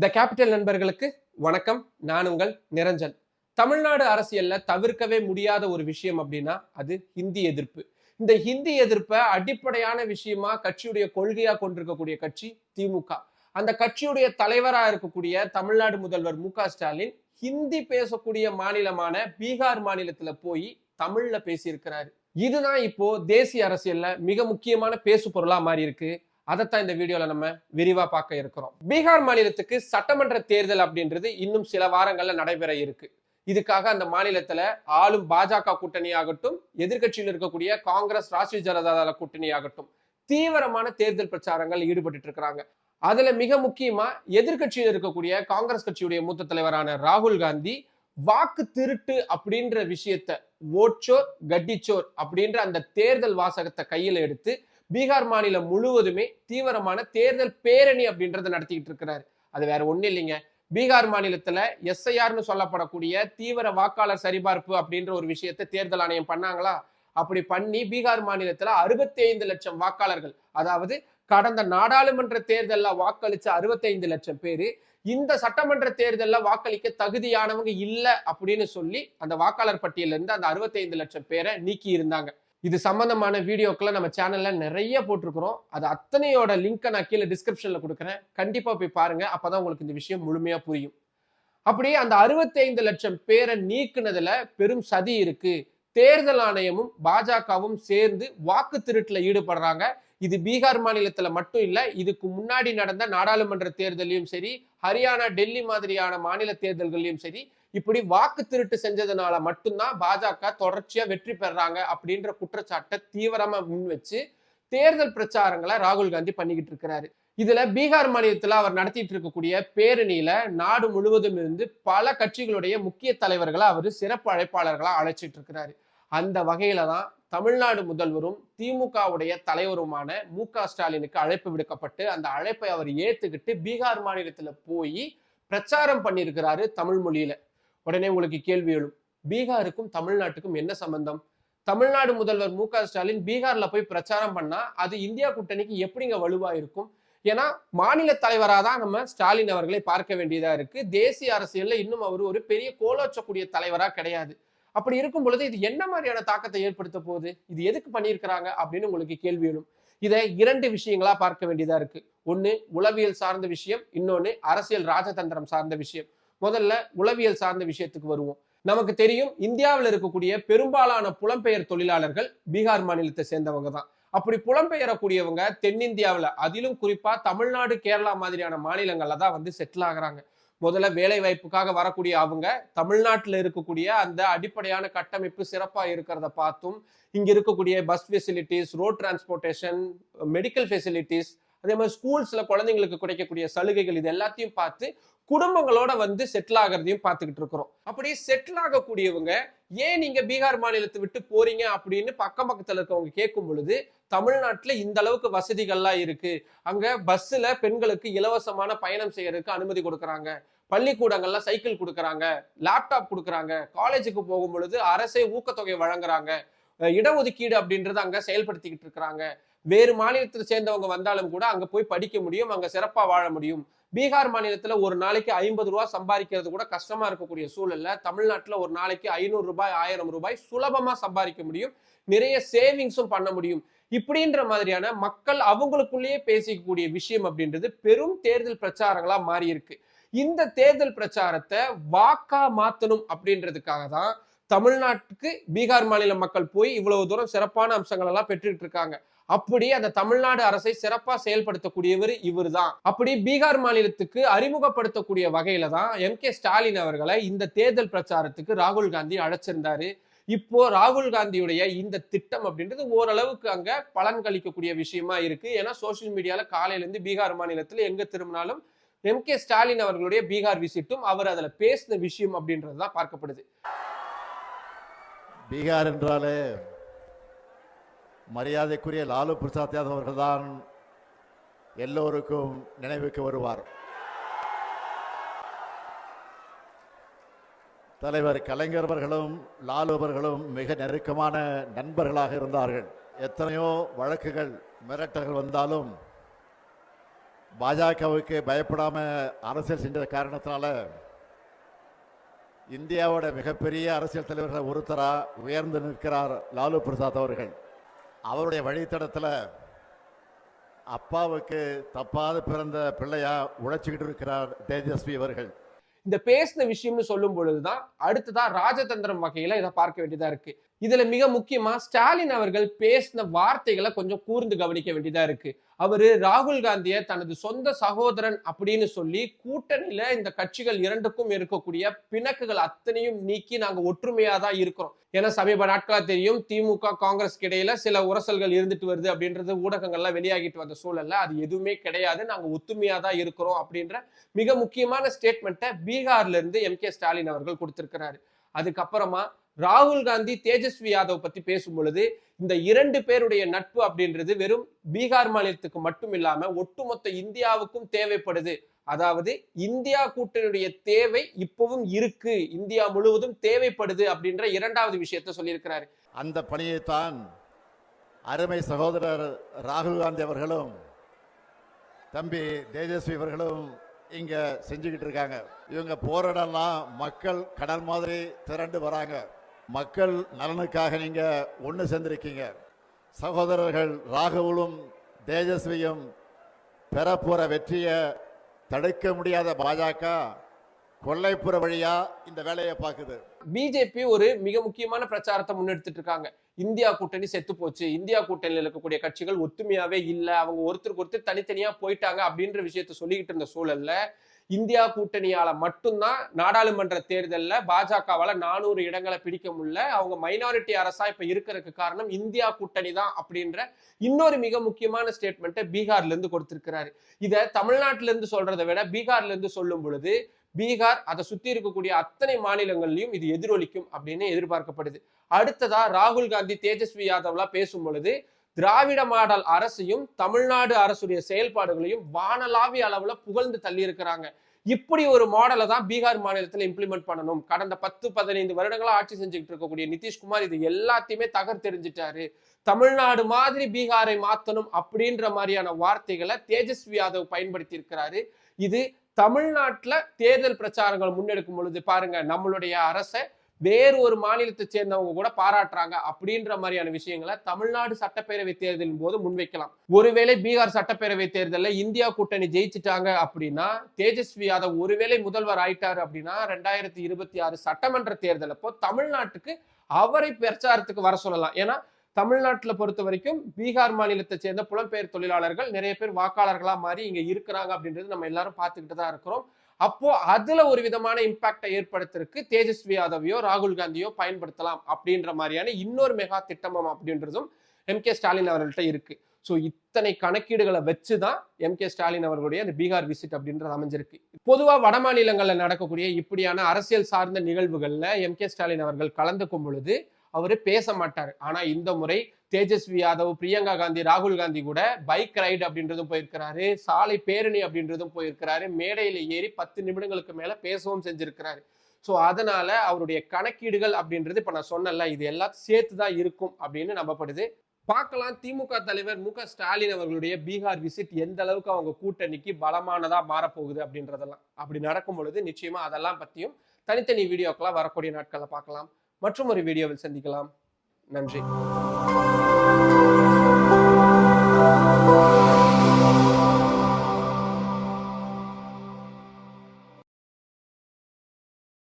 The capital நண்பர்களுக்கு வணக்கம். நான் உங்கள் நிரஞ்சன். தமிழ்நாடு அரசியல்ல தவிர்க்கவே முடியாத ஒரு விஷயம் அப்படின்னா அது ஹிந்தி எதிர்ப்பு. இந்த ஹிந்தி எதிர்ப்பை அடிப்படையான விஷயமா கட்சியுடைய கொள்கையா கொண்டிருக்கக்கூடிய கட்சி திமுக. அந்த கட்சியுடைய தலைவராக இருக்கக்கூடிய தமிழ்நாடு முதல்வர் மு ஸ்டாலின் ஹிந்தி பேசக்கூடிய மாநிலமான பீகார் மாநிலத்துல போய் தமிழ்ல பேசியிருக்கிறாரு. இதுதான் இப்போ தேசிய அரசியல்ல மிக முக்கியமான பேசு பொருளா மாறி இருக்கு அதைத்தான் இந்த வீடியோல நம்ம விரிவா பார்க்க இருக்கிறோம். பீகார் மாநிலத்துக்கு சட்டமன்ற தேர்தல் அப்படின்றது இன்னும் சில வாரங்கள்ல நடைபெற இருக்கு. இதுக்காக அந்த மாநிலத்துல ஆளும் பாஜக கூட்டணி ஆகட்டும் எதிர்கட்சியில் இருக்கக்கூடிய காங்கிரஸ் ராஷ்டிரிய ஜனதா தள கூட்டணி ஆகட்டும் தீவிரமான தேர்தல் பிரச்சாரங்கள் ஈடுபட்டு இருக்கிறாங்க. அதுல மிக முக்கியமா எதிர்கட்சியில் இருக்கக்கூடிய காங்கிரஸ் கட்சியுடைய மூத்த தலைவரான ராகுல் காந்தி வாக்கு திருட்டு அப்படின்ற விஷயத்த ஓட்சோர் கட்டிச்சோர் அப்படின்ற அந்த தேர்தல் வாசகத்தை கையில எடுத்து பீகார் மாநிலம் முழுவதுமே தீவிரமான தேர்தல் பேரணி அப்படின்றத நடத்திக்கிட்டு இருக்கிறாரு. அது வேற ஒண்ணும் இல்லைங்க. பீகார் மாநிலத்துல எஸ்ஐஆர்னு சொல்லப்படக்கூடிய தீவிர வாக்காளர் சரிபார்ப்பு அப்படின்ற ஒரு விஷயத்தை தேர்தல் ஆணையம் பண்ணாங்களா? அப்படி பண்ணி பீகார் மாநிலத்துல அறுபத்தி ஐந்து லட்சம் வாக்காளர்கள் அதாவது கடந்த நாடாளுமன்ற தேர்தலில் வாக்களிச்ச அறுபத்தைந்து லட்சம் பேரு இந்த சட்டமன்ற தேர்தலில் வாக்களிக்க தகுதியானவங்க இல்லை அப்படின்னு சொல்லி அந்த வாக்காளர் பட்டியலிருந்து அந்த அறுபத்தைந்து லட்சம் பேரை நீக்கி இருந்தாங்க இது சம்பந்தமான வீடியோக்களை நம்ம சேனல்ல நிறைய போட்டிருக்கிறோம். அது அத்தனையோட லிங்கை நான் கீழே டிஸ்கிரிப்ஷன்ல கொடுக்குறேன். கண்டிப்பா போய் பாருங்க. அப்பதான் உங்களுக்கு இந்த விஷயம் முழுமையா புரியும். அப்படியே அந்த அறுபத்தைந்து லட்சம் பேரை நீக்குனதுல பெரும் சதி இருக்கு. தேர்தல் ஆணையமும் பாஜகவும் சேர்ந்து வாக்கு திருட்டுல ஈடுபடுறாங்க. இது பீகார் மாநிலத்துல மட்டும் இல்ல இதுக்கு முன்னாடி நடந்த நாடாளுமன்ற தேர்தலையும் சரி ஹரியானா டெல்லி மாதிரியான மாநில தேர்தல்களையும் சரி இப்படி வாக்கு திருட்டு செஞ்சதுனால மட்டும்தான் பாஜக தொடர்ச்சியா வெற்றி பெறாங்க அப்படின்ற குற்றச்சாட்டை தீவிரமா முன் வச்சு தேர்தல் பிரச்சாரங்களை ராகுல் காந்தி பண்ணிக்கிட்டு இருக்கிறாரு. இதுல பீகார் மாநிலத்துல அவர் நடத்திட்டு இருக்கக்கூடிய பேரணியில நாடு முழுவதும் இருந்து பல கட்சிகளுடைய முக்கிய தலைவர்களை அவர் சிறப்பு அழைப்பாளர்களா அழைச்சிட்டு இருக்கிறாரு. அந்த வகையில தான் தமிழ்நாடு முதல்வரும் திமுகவுடைய தலைவருமான மு க ஸ்டாலினுக்கு அழைப்பு விடுக்கப்பட்டு அந்த அழைப்பை அவர் ஏத்துக்கிட்டு பீகார் மாநிலத்துல போய் பிரச்சாரம் பண்ணியிருக்கிறாரு தமிழ் மொழியில. உடனே உங்களுக்கு கேள்வி எழும். பீகாருக்கும் தமிழ்நாட்டுக்கும் என்ன சம்பந்தம்? தமிழ்நாடு முதல்வர் மு க ஸ்டாலின் பீகார்ல போய் பிரச்சாரம் பண்ணா அது இந்தியா கூட்டணிக்கு எப்படிங்க வலுவா இருக்கும்? ஏன்னா மாநில தலைவராக தான் நம்ம ஸ்டாலின் அவர்களை பார்க்க வேண்டியதா இருக்கு. தேசிய அரசியல்ல இன்னும் அவர் ஒரு பெரிய கோலோச்சக்கூடிய தலைவரா கிடையாது. அப்படி இருக்கும் பொழுது இது என்ன மாதிரியான தாக்கத்தை ஏற்படுத்த போகுது? இது எதுக்கு பண்ணியிருக்கிறாங்க? அப்படின்னு உங்களுக்கு கேள்வி எழும். இதை இரண்டு விஷயங்களா பார்க்க வேண்டியதா இருக்கு. ஒன்று உளவியல் சார்ந்த விஷயம். இன்னொன்னு அரசியல் ராஜதந்திரம் சார்ந்த விஷயம். முதல்ல உளவியல் சார்ந்த விஷயத்துக்கு வருவோம். நமக்கு தெரியும் இந்தியாவில் இருக்கக்கூடிய பெரும்பாலான புலம்பெயர் தொழிலாளர்கள் பீகார் மாநிலத்தை சேர்ந்தவங்க தான். அப்படி புலம்பெயரக்கூடியவங்க தென்னிந்தியாவில் அதிலும் குறிப்பா தமிழ்நாடு கேரளா மாதிரியான மாநிலங்களில் தான் வந்து செட்டில் ஆகுறாங்க. முதல்ல வேலை வாய்ப்புக்காக வரக்கூடிய அவங்க தமிழ்நாட்டில் இருக்கக்கூடிய அந்த அடிப்படையான கட்டமைப்பு சிறப்பாக இருக்கிறத பார்த்தும் இங்க இருக்கக்கூடிய bus facilities road transportation medical facilities அதே மாதிரி ஸ்கூல்ஸ்ல குழந்தைங்களுக்கு கிடைக்கக்கூடிய சலுகைகள் இது எல்லாத்தையும் பார்த்து குடும்பங்களோட வந்து செட்டில் ஆகிறதையும் பார்த்துக்கிட்டு இருக்கிறோம். அப்படி செட்டில் ஆகக்கூடியவங்க ஏன் நீங்க பீகார் மாநிலத்தை விட்டு போறீங்க? அப்படின்னு பக்கம் பக்கத்துல இருக்கவங்க கேட்கும் பொழுது தமிழ்நாட்டில் இந்த அளவுக்கு வசதிகள்லாம் இருக்கு. அங்க பஸ்ஸில் பெண்களுக்கு இலவசமான பயணம் செய்யறதுக்கு அனுமதி கொடுக்குறாங்க. பள்ளிக்கூடங்கள்லாம் சைக்கிள் கொடுக்குறாங்க. லேப்டாப் கொடுக்குறாங்க. காலேஜுக்கு போகும் பொழுது அரசே ஊக்கத்தொகை வழங்குறாங்க. இடஒதுக்கீடு அப்படின்றத அங்க செயல்படுத்திக்கிட்டு இருக்கிறாங்க. வேறு மாநிலத்தை சேர்ந்தவங்க வந்தாலும் கூட அங்க போய் படிக்க முடியும். அங்க சிறப்பா வாழ முடியும். பீகார் மாநிலத்துல ஒரு நாளைக்கு ஐம்பது ரூபாய் சம்பாதிக்கிறது கூட கஷ்டமா இருக்கக்கூடிய சூழல்ல தமிழ்நாட்டுல ஒரு நாளைக்கு ஐநூறு ரூபாய் ஆயிரம் ரூபாய் சுலபமா சம்பாதிக்க முடியும். நிறைய சேவிங்ஸும் பண்ண முடியும். இப்படின்ற மாதிரியான மக்கள் அவங்களுக்குள்ளேயே பேசிக்கக்கூடிய விஷயம் அப்படின்றது பெரும் தேர்தல் பிரச்சாரங்களா மாறி இருக்கு. இந்த தேர்தல் பிரச்சாரத்தை வாக்கா மாத்தணும் அப்படின்றதுக்காக தான் தமிழ்நாட்டுக்கு பீகார் மாநில மக்கள் போய் இவ்வளவு தூரம் சிறப்பான அம்சங்கள் எல்லாம் பெற்றுட்டு இருக்காங்க. அப்படி அந்த தமிழ்நாடு அரசை சிறப்பாக செயல்படுத்தக்கூடியவர் இவர் தான் அப்படி பீகார் மாநிலத்துக்கு அறிமுகப்படுத்தக்கூடிய வகையில தான் எம் கே ஸ்டாலின் அவர்களை இந்த தேர்தல் பிரச்சாரத்துக்கு ராகுல் காந்தி அழைச்சிருந்தாரு. இப்போ ராகுல் காந்தியுடைய இந்த திட்டம் அப்படின்றது ஓரளவுக்கு அங்க பலன் கழிக்கக்கூடிய விஷயமா இருக்கு. ஏன்னா சோசியல் மீடியால காலையில இருந்து பீகார் மாநிலத்தில் எங்க திரும்பினாலும் எம் கே ஸ்டாலின் அவர்களுடைய பீகார் விசிட்டும் அவர் அதுல பேசின விஷயம் அப்படின்றது தான் பார்க்கப்படுது. பீகார் என்றாலே மரியாதைக்குரிய லாலு பிரசாத் யாதவ் அவர்கள்தான் எல்லோருக்கும் நினைவுக்கு வருவார். தலைவர் கலைஞர் அவர்களும் லாலு அவர்களும் மிக நெருக்கமான நண்பர்களாக இருந்தார்கள். எத்தனையோ வழக்குகள் மிரட்டல்கள் வந்தாலும் பாஜகவுக்கு பயப்படாமல் அரசியல் செஞ்ச காரணத்தினால இந்தியாவோட மிகப்பெரிய அரசியல் தலைவர்கள் ஒருத்தராக உயர்ந்து நிற்கிறார் லாலு பிரசாத் அவர்கள். அவருடைய வழித்தடத்தில் அப்பாவுக்கு தப்பாத பிறந்த பிள்ளையா உழைச்சிக்கிட்டு இருக்கிறார் தேஜஸ்வி அவர்கள். இந்த பேசின விஷயம்னு சொல்லும் பொழுதுதான் அடுத்ததான் ராஜதந்திரம் வகையில இதை பார்க்க வேண்டியதா இருக்கு. இதுல மிக முக்கியமா ஸ்டாலின் அவர்கள் பேசின வார்த்தைகளை கொஞ்சம் கூர்ந்து கவனிக்க வேண்டியதா இருக்கு. அவரு ராகுல் காந்தியை தனது சொந்த சகோதரன் அப்படின்னு சொல்லி கூட்டணியில இந்த கட்சிகள் இரண்டுக்கும் இருக்கக்கூடிய பிணக்குகள் அத்தனையும் நீக்கி நாங்க ஒற்றுமையா தான் இருக்கிறோம். ஏன்னா சமீப நாட்களாக தெரியும். திமுக காங்கிரஸ்க்கு இடையில சில உரசல்கள் இருந்துட்டு வருது அப்படின்றது ஊடகங்கள்லாம் வெளியாகிட்டு வந்த சூழல்ல அது எதுவுமே கிடையாது. நாங்கள் ஒத்துமையா தான் இருக்கிறோம் அப்படின்ற மிக முக்கியமான ஸ்டேட்மெண்ட்டை பீகார்ல இருந்து எம் கே ஸ்டாலின் அவர்கள் கொடுத்திருக்கிறாரு. அதுக்கப்புறமா ராகுல் காந்தி தேஜஸ்வி யாதவ் பத்தி பேசும் பொழுது இந்த இரண்டு பேருடைய நட்பு அப்படின்றது வெறும் பீகார் மாநிலத்துக்கு மட்டும் இல்லாம ஒட்டுமொத்த இந்தியாவுக்கும் தேவைப்படுது. அதாவது இந்தியா கூட்டணியுடைய தேவை இப்பவும் இருக்கு. இந்தியா முழுவதும் தேவைப்படுது அப்படின்ற இரண்டாவது விஷயத்த சொல்லியிருக்கிறாரு. அந்த பணியைத்தான் அருமை சகோதரர் ராகுல் காந்தி அவர்களும் தம்பி தேஜஸ்வி அவர்களும் இங்க செஞ்சுக்கிட்டு இருக்காங்க. இவங்க போராடலாம் மக்கள் கடல் மாதிரி திரண்டு வராங்க. மக்கள் நலனுக்காக நீங்கள் ஒன்று சேர்ந்திருக்கீங்க. சகோதரர்கள் ராகுலும் தேஜஸ்வியும் பெறப்போகிற வெற்றியை தடுக்க முடியாத பாஜக கொல்லைப்புற வழியா இந்த வேலையை பார்க்குது. பிஜேபி ஒரு மிக முக்கியமான பிரச்சாரத்தை முன்னெடுத்துட்டு இருக்காங்க. இந்தியா கூட்டணி செத்து போச்சு. இந்தியா கூட்டணியில் இருக்கக்கூடிய கட்சிகள் ஒத்துமையாவே இல்லை. அவங்க ஒருத்தருக்கு ஒருத்தர் தனித்தனியா போயிட்டாங்க அப்படின்ற விஷயத்த சொல்லிக்கிட்டு இருந்த சூழல்ல இந்தியா கூட்டணியால மட்டும்தான் நாடாளுமன்ற தேர்தலில் பாஜகவால நானூறு இடங்களை பிடிக்க முடியல. அவங்க மைனாரிட்டி அரசா இப்ப இருக்கிறதுக்கு காரணம் இந்தியா கூட்டணி தான் அப்படின்ற இன்னொரு மிக முக்கியமான ஸ்டேட்மெண்ட்டை பீகார்ல இருந்து கொடுத்திருக்கிறாரு. இதை தமிழ்நாட்டில இருந்து சொல்றதை விட பீகார்ல இருந்து சொல்லும் பொழுது பீகார் அதை சுத்தி இருக்கக்கூடிய அத்தனை மாநிலங்கள்லயும் இது எதிரொலிக்கும் அப்படின்னு எதிர்பார்க்கப்படுது. அடுத்ததா ராகுல் காந்தி தேஜஸ்வி யாதவ்லாம் பேசும் பொழுது திராவிட மாடல் அரசையும் தமிழ்நாடு அரசுடைய செயல்பாடுகளையும் வானலாவிய அளவுல புகழ்ந்து தள்ளி இருக்கிறாங்க இப்படி ஒரு மாடலை தான் பீகார் மாநிலத்தில் இம்ப்ளிமெண்ட் பண்ணணும். கடந்த பத்து பதினைந்து வருடங்களா ஆட்சி செஞ்சுக்கிட்டு இருக்கக்கூடிய நிதிஷ்குமார் இது எல்லாத்தையுமே தகர்த்தெறிஞ்சிட்டாரு. தமிழ்நாடு மாதிரி பீகாரை மாத்தணும் அப்படின்ற மாதிரியான வார்த்தைகளை தேஜஸ்வி யாதவ் பயன்படுத்தி இருக்கிறாரு இது தமிழ்நாட்டுல தேர்தல் பிரச்சாரங்கள் முன்னெடுக்கும் பொழுது பாருங்க நம்மளுடைய அரசை வேறு ஒரு மாநிலத்தை சேர்ந்தவங்க கூட பாராட்டுறாங்க அப்படின்ற மாதிரியான விஷயங்களை தமிழ்நாடு சட்டப்பேரவை தேர்தலின் போது முன்வைக்கலாம். ஒருவேளை பீகார் சட்டப்பேரவை தேர்தலில் இந்தியா கூட்டணி ஜெயிச்சிட்டாங்க அப்படின்னா தேஜஸ்வி யாதவ் ஒருவேளை முதல்வர் ஆயிட்டாரு அப்படின்னா ரெண்டாயிரத்தி இருபத்தி ஆறு சட்டமன்ற தேர்தல் அப்போ தமிழ்நாட்டுக்கு அவரை பிரச்சாரத்துக்கு வர சொல்லலாம். ஏன்னா தமிழ்நாட்டில் பொறுத்த வரைக்கும் பீகார் மாநிலத்தை சேர்ந்த புலம்பெயர் தொழிலாளர்கள் நிறைய பேர் வாக்காளர்களாக மாறி இங்கே இருக்கிறாங்க அப்படின்றது நம்ம எல்லாரும் பார்த்துக்கிட்டு தான் இருக்கிறோம். அப்போ அதுல ஒரு விதமான இம்பாக்டை ஏற்படுத்துறதுக்கு தேஜஸ்வி யாதவையோ ராகுல் காந்தியோ பயன்படுத்தலாம் அப்படின்ற மாதிரியான இன்னொரு மெகா திட்டமம் அப்படின்றதும் எம் கே ஸ்டாலின் அவர்கள்ட்ட இருக்கு. ஸோ இத்தனை கணக்கீடுகளை வச்சு தான் எம் கே ஸ்டாலின் அவர்களுடைய அந்த பீகார் விசிட் அப்படின்றது அமைஞ்சிருக்கு. பொதுவாக வட மாநிலங்களில் நடக்கக்கூடிய இப்படியான அரசியல் சார்ந்த நிகழ்வுகளில் எம் கே ஸ்டாலின் அவர்கள் கலந்துக்கும் பொழுது அவர் பேச மாட்டார் ஆனா இந்த முறை தேஜஸ்வி யாதவ் பிரியங்கா காந்தி ராகுல் காந்தி கூட பைக் ரைடு அப்படின்றதும் போயிருக்கிறாரு. சாலை பேரணி அப்படின்றதும் போயிருக்கிறாரு. மேடையில ஏறி பத்து நிமிடங்களுக்கு மேல பேசவும் செஞ்சிருக்கிறாரு. ஸோ அதனால அவருடைய கணக்கீடுகள் அப்படின்றது இப்ப நான் சொன்னல இது எல்லாம் சேர்த்து தான் இருக்கும் அப்படின்னு நம்பப்படுது. பார்க்கலாம். திமுக தலைவர் மு க ஸ்டாலின் அவர்களுடைய பீகார் விசிட் எந்த அளவுக்கு அவங்க கூட்டணிக்கு பலமானதா மாறப்போகுது அப்படின்றதெல்லாம். அப்படி நடக்கும் பொழுது நிச்சயமா அதெல்லாம் பத்தியும் தனித்தனி வீடியோக்கெல்லாம் வரக்கூடிய நாட்களை பார்க்கலாம். மற்றும் ஒரு வீடியோவில் சந்திக்கலாம். நன்றி.